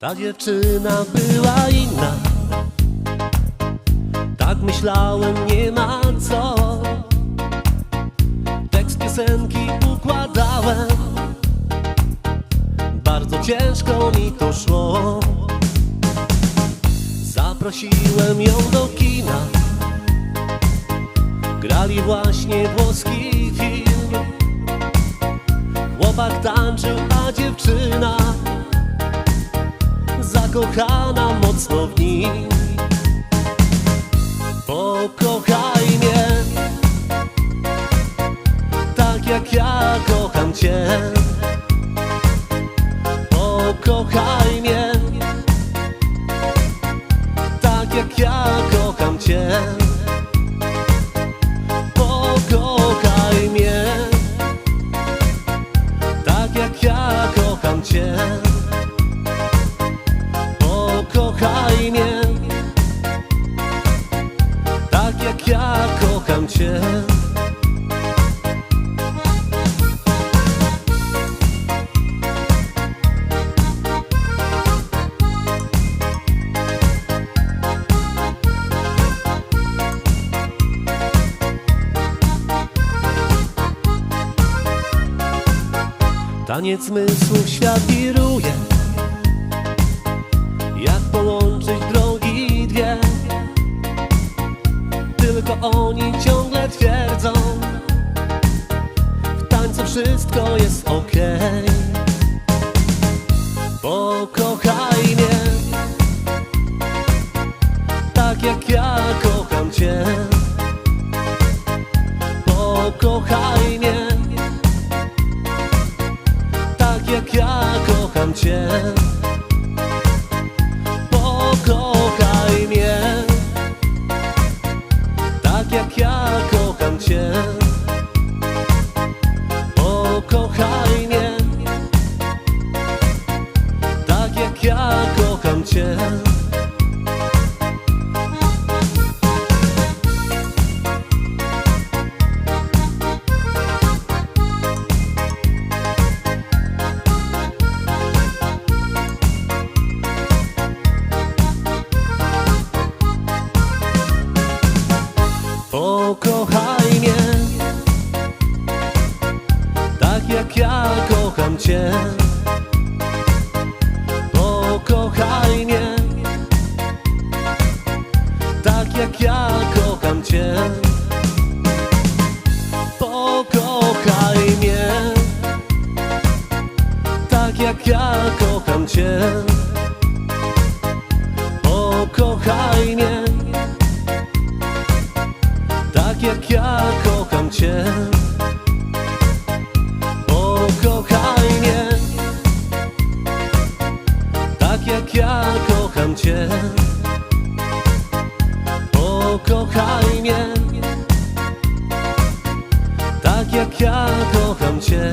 Ta dziewczyna była inna. Tak myślałem, nie ma co. Tekst piosenki układałem. Bardzo ciężko mi to szło. Zaprosiłem ją do kina. Grali właśnie włoski film. Chłopak tańczył, a dziewczyna zakochana mocno w nim. Pokochaj Cię Taniec zmysłów świat wiruje wszystko jest okej. Pokochaj mnie Tak jak ja kocham Cię. Pokochaj mnie Tak jak ja kocham Cię. Pokochaj mnie Tak jak ja kocham Cię Cię. Pokochaj mnie. Tak jak ja kocham Cię. Pokochaj mnie. Tak jak ja kocham Cię. Pokochaj mnie. Tak jak ja kocham Cię. Jak ja kocham Cię. Pokochaj mnie, tak jak ja kocham Cię.